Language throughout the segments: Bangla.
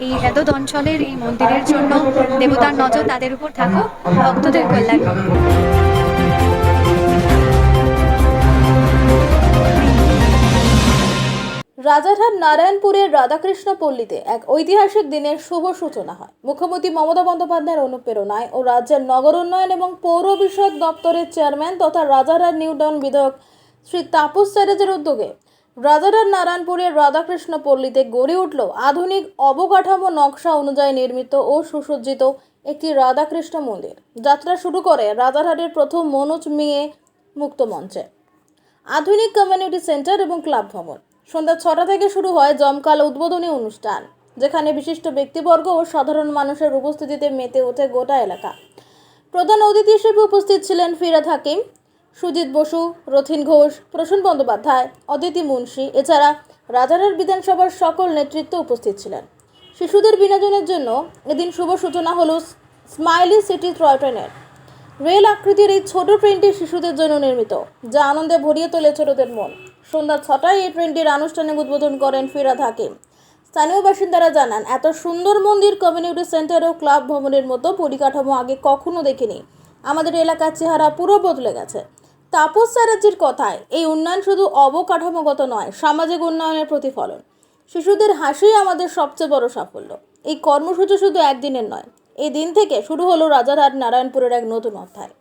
এই এতদ অঞ্চলের এই মন্দিরের জন্য দেবতার নজর তাদের উপর থাকুক, ভক্তদের কল্যাণ। রাজারহাট নারায়ণপুরের রাধাকৃষ্ণ পল্লীতে এক ঐতিহাসিক দিনের শুভ সূচনা হয় মুখ্যমন্ত্রী মমতা বন্দ্যোপাধ্যায়ের অনুপ্রেরণায় ও রাজ্যের নগর উন্নয়ন এবং পৌর বিষয়ক দপ্তরের চেয়ারম্যান তথা রাজারহাট নিউ টাউন বিধায়ক শ্রী তাপস চ্যাটার্জের উদ্যোগে রাজারহাট নারায়ণপুরের রাধাকৃষ্ণ পল্লীতে গড়ে উঠল আধুনিক অবকাঠামো নকশা অনুযায়ী নির্মিত ও সুসজ্জিত একটি রাধাকৃষ্ণ মন্দির। যাত্রা শুরু করে রাজারহাটের প্রথম মনোজ মেয়ে মুক্ত মঞ্চে। আধুনিক কমিউনিটি সেন্টার এবং ক্লাব ভবন। সন্ধ্যা ছটা থেকে শুরু হয় জমকাল উদ্বোধনী অনুষ্ঠান, যেখানে বিশিষ্ট ব্যক্তিবর্গ ও সাধারণ মানুষের উপস্থিতিতে মেতে ওঠে গোটা এলাকা। প্রধান অতিথি হিসেবে উপস্থিত ছিলেন ফিরাদ হাকিম সুজিত বসু, রথিন ঘোষ, প্রসূন বন্দ্যোপাধ্যায়, অদিতি মুন্সি, এছাড়া রাজারহাট বিধানসভার সকল নেতৃত্ব উপস্থিত ছিলেন। শিশুদের বিনোদনের জন্য এদিন শুভ সূচনা হলো স্মাইলি সিটি টয় ট্রেনের রেল আকৃতির এই ছোট ট্রেনটি শিশুদের জন্য নির্মিত, যা আনন্দে ভরিয়ে তোলে ছোটদের মন। সন্ধ্যা ছটায় এই ট্রেনটির আনুষ্ঠানিক উদ্বোধন করেন ফিরাদ হাকিম। স্থানীয় বাসিন্দারা জানান, এত সুন্দর মন্দির, কমিউনিটি সেন্টার ও ক্লাব ভবনের মতো পরিকাঠামো আগে কখনো দেখিনি। আমাদের এলাকার চেহারা পুরো বদলে গেছে। তাপস চ্যাটার্জির কথায়, এই উন্নয়ন শুধু অবকাঠামোগত নয়, সামাজিক উন্নয়নের প্রতিফলন। শিশুদের হাসিই আমাদের সবচেয়ে বড় সাফল্য। এই কর্মসূচি শুধু একদিনের নয় এই দিন থেকে শুরু হলো রাজারহাট নারায়ণপুরের এক নতুন অধ্যায়।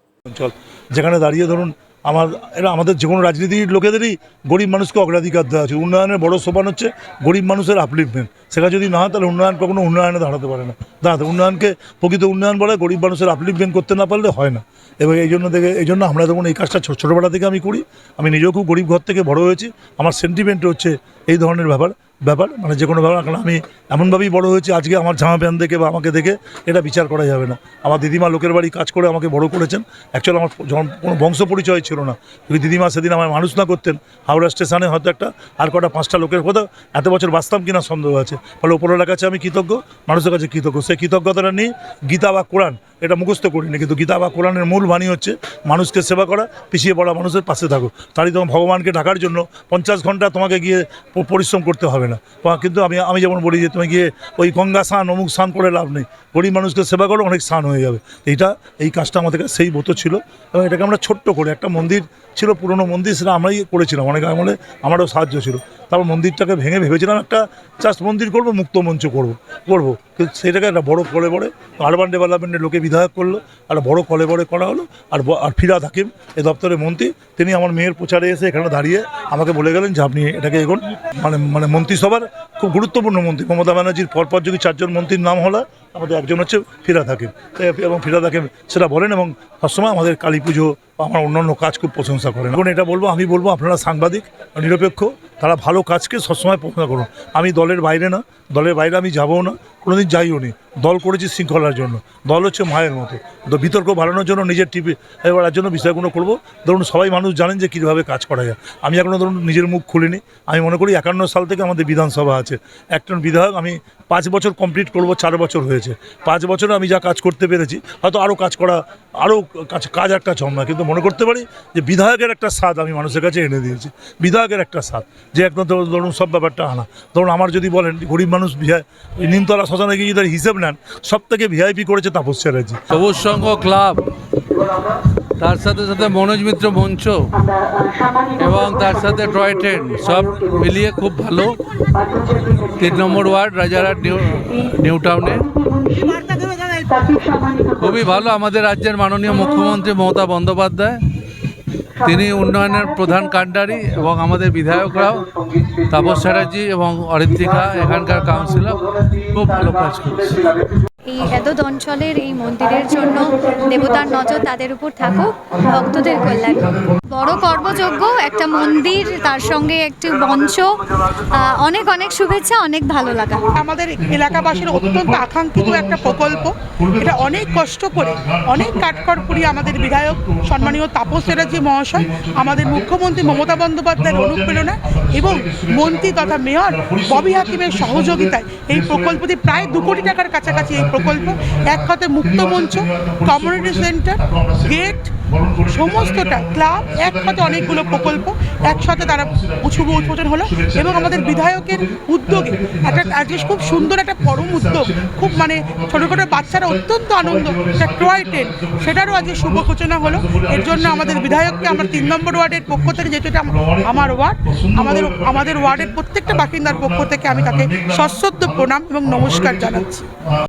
যেখানে দাঁড়িয়ে ধরুন আমার, এরা আমাদের যে কোনো রাজনীতির লোকেদেরই গরিব মানুষকে অগ্রাধিকার দেওয়া আছে উন্নয়নের বড় সোপান হচ্ছে গরিব মানুষের আপলিফমেন্ট সেটা যদি না হয়, তাহলে উন্নয়ন কখনো উন্নয়নে দাঁড়াতে পারে না। দাঁড়াতে, উন্নয়নকে প্রকৃত উন্নয়ন বলে গরিব মানুষের আপলিফমেন্ট করতে না পারলে হয় না। এবং এই জন্য থেকে এই জন্য আমরা দেখুন এই কাজটা ছোটোবেলা থেকে আমি করি। আমি নিজেও খুব গরিব ঘর থেকে বড় হয়েছি। আমার সেন্টিমেন্ট হচ্ছে এই ধরনের ব্যাপার। ব্যাপার মানে যে কোনো ব্যাপার, কারণ আমি এমনভাবেই বড় হয়েছি, আজকে আমার জামা প্যান্ট দেখে বা আমাকে দেখে এটা বিচার করা যাবে না। আমার দিদিমা লোকের বাড়ি কাজ করে আমাকে বড় করেছেন। অ্যাকচুয়ালি আমার যখন কোনো বংশ পরিচয় ছিল না, কিন্তু দিদিমা সেদিন আমার মানুষ না করতেন। হাওড়া স্টেশনে হয়তো একটা আর কটা পাঁচটা লোকের কথা এত বছর বাঁচতাম কিনা সন্দেহ আছে। ফলে ওপরওয়ালার কাছে আমি কৃতজ্ঞ, মানুষের কাছে কৃতজ্ঞ। সেই কৃতজ্ঞতাটা নিয়ে গীতা বা কোরআন এটা মুখস্থ করিনি, কিন্তু গীতা বা কোরআনের মূল বাণী হচ্ছে মানুষকে সেবা করা, পিছিয়ে পড়া মানুষের পাশে থাকো। তারই তোমার ভগবানকে ডাকার জন্য পঞ্চাশ ঘণ্টা তোমাকে গিয়ে পরিশ্রম করতে হবে না। কিন্তু আমি আমি যেমন বলি যে তুমি গিয়ে ওই গঙ্গা স্নান, অমুক স্নান করে লাভ নেই। গরিব মানুষকে সেবা করো, অনেক স্নান হয়ে যাবে। এইটা, এই কাজটা আমাদের কাছে সেই মতো ছিল। এবং এটাকে আমরা ছোট্ট করে, একটা মন্দির ছিল, পুরনো মন্দির, সেটা আমরাই করেছিলাম। অনেক আমলে আমারও সাহায্য ছিল। তারপর মন্দিরটাকে ভেঙে ভেবেছিলাম একটা জাস্ট মন্দির করব, মুক্ত মঞ্চ করব করব। কিন্তু সেটাকে একটা বড় কলে বড়ে আরবান ডেভেলপমেন্টের লোকে বিধায়ক করল, একটা বড় কলে বড়ে করা হলো, আর আর ফিরাদ হাকিম এই দপ্তরের মন্ত্রী, তিনি আমার মেয়ের প্রচারে এসে এখানে দাঁড়িয়ে আমাকে বলে গেলেন যে আপনি এটাকে এগোন। মানে মানে মন্ত্রিসভার খুব গুরুত্বপূর্ণ মন্ত্রী, মমতা ব্যানার্জির পরপর যদি চারজন মন্ত্রীর নাম হলো আমাদের একজন হচ্ছে ফিরাদ হাকিম। এবং ফিরাদ হাকিম সেটা বলেন এবং সবসময় আমাদের কালী পুজো আমার অন্যান্য কাজ খুব প্রশংসা করেন। এখন এটা বলব, আমি বলব আপনারা সাংবাদিক, নিরপেক্ষ, তারা ভালো কাজকে সবসময় প্রশংসা করুন। আমি দলের বাইরে না, দলের বাইরে আমি যাবও না, কোনোদিন যাইও নি। দল করেছি শৃঙ্খলার জন্য। দল হচ্ছে মায়ের মতো। তো বিতর্ক বাড়ানোর জন্য নিজের টিভি এবার জন্য বিষয়গুলো করব। ধরুন সবাই মানুষ জানেন যে কীভাবে কাজ করা যায়। আমি এখনও ধরুন নিজের মুখ খুলিনি। আমি মনে করি একান্ন সাল থেকে আমাদের বিধানসভা আছে। একজন বিধায়ক, আমি পাঁচ বছর কমপ্লিট করব, চার বছর হয়েছে। পাঁচ বছরে আমি যা কাজ করতে পেরেছি, হয়তো আরও কাজ করা আরও কাজ কাজ একটা না। কিন্তু মনে করতে পারি যে বিধায়কের একটা স্বাদ আমি মানুষের কাছে এনে দিয়েছি। বিধায়কের একটা স্বাদ। যে একদম ধরুন সব ব্যাপারটা আনা। ধরুন আমার যদি বলেন, গরিব মানুষ নিমতলা শ্মশানে গিয়ে যদি হিসেব নেন। সব থেকে ভিআইপি করেছে তাপস চ্যাটার্জি। সবুজ সংঘ ক্লাব, তার সাথে সাথে মনোজ মিত্র মঞ্চ এবং তার সাথে টয় ট্রেন সব মিলিয়ে খুব ভালো। তিন নম্বর ওয়ার্ড রাজারহাট নিউ নিউ টাউনে। খুবই ভালো আমাদের রাজ্যের মাননীয় মুখ্যমন্ত্রী মমতা বন্দ্যোপাধ্যায়। তিনি উন্নয়নের প্রধান কাণ্ডারি এবং আমাদের বিধায়করাও তাপস চ্যাটার্জি এবং অরিত্রিকা এখানকার কাউন্সিলর খুব ভালো কাজ করছে এই এতদ অঞ্চলের এই মন্দিরের জন্য দেবতার নজর তাদের উপর থাকুক, ভক্তদের কল্যাণ। বড় কর্মযজ্ঞ, একটা মন্দির, তার সঙ্গে একটি মঞ্চ অনেক অনেক শুভেচ্ছা, অনেক ভালো লাগা। আমাদের এলাকাবাসীর অত্যন্ত আকাঙ্ক্ষিত একটা প্রকল্প। এটা অনেক কষ্ট করে, অনেক কাঠখড় পুড়িয়ে আমাদের বিধায়ক সম্মানীয় তাপস চ্যাটার্জি মহাশয়, আমাদের মুখ্যমন্ত্রী মমতা বন্দ্যোপাধ্যায়ের অনুপ্রেরণা এবং মন্ত্রী তথা মেয়র ববি হাকিমের সহযোগিতায় এই প্রকল্পটি প্রায় দু কোটি টাকার কাছাকাছি এই প্রকল্প, এক হাতে মুক্ত মঞ্চ কমিউনিটি সেন্টার গেট সমস্তটা ক্লাব এক সাথে অনেকগুলো প্রকল্প, একসাথে তারা শুভ উদ্বোধন হলো এবং আমাদের বিধায়কের উদ্যোগে একটা আজকে খুব সুন্দর একটা পরম উদ্যোগ, খুব মানে ছোটো ছোটো বাচ্চারা অত্যন্ত আনন্দ, একটা টয় ট্রেন, সেটারও আজকে শুভ সূচনা হলো। এর জন্য আমাদের বিধায়ককে আমরা তিন নম্বর ওয়ার্ডের পক্ষ থেকে এটা আমার ওয়ার্ড, আমাদের আমাদের ওয়ার্ডের প্রত্যেকটা বাসিন্দার পক্ষ থেকে আমি তাকে সশ্রদ্ধ প্রণাম এবং নমস্কার জানাচ্ছি।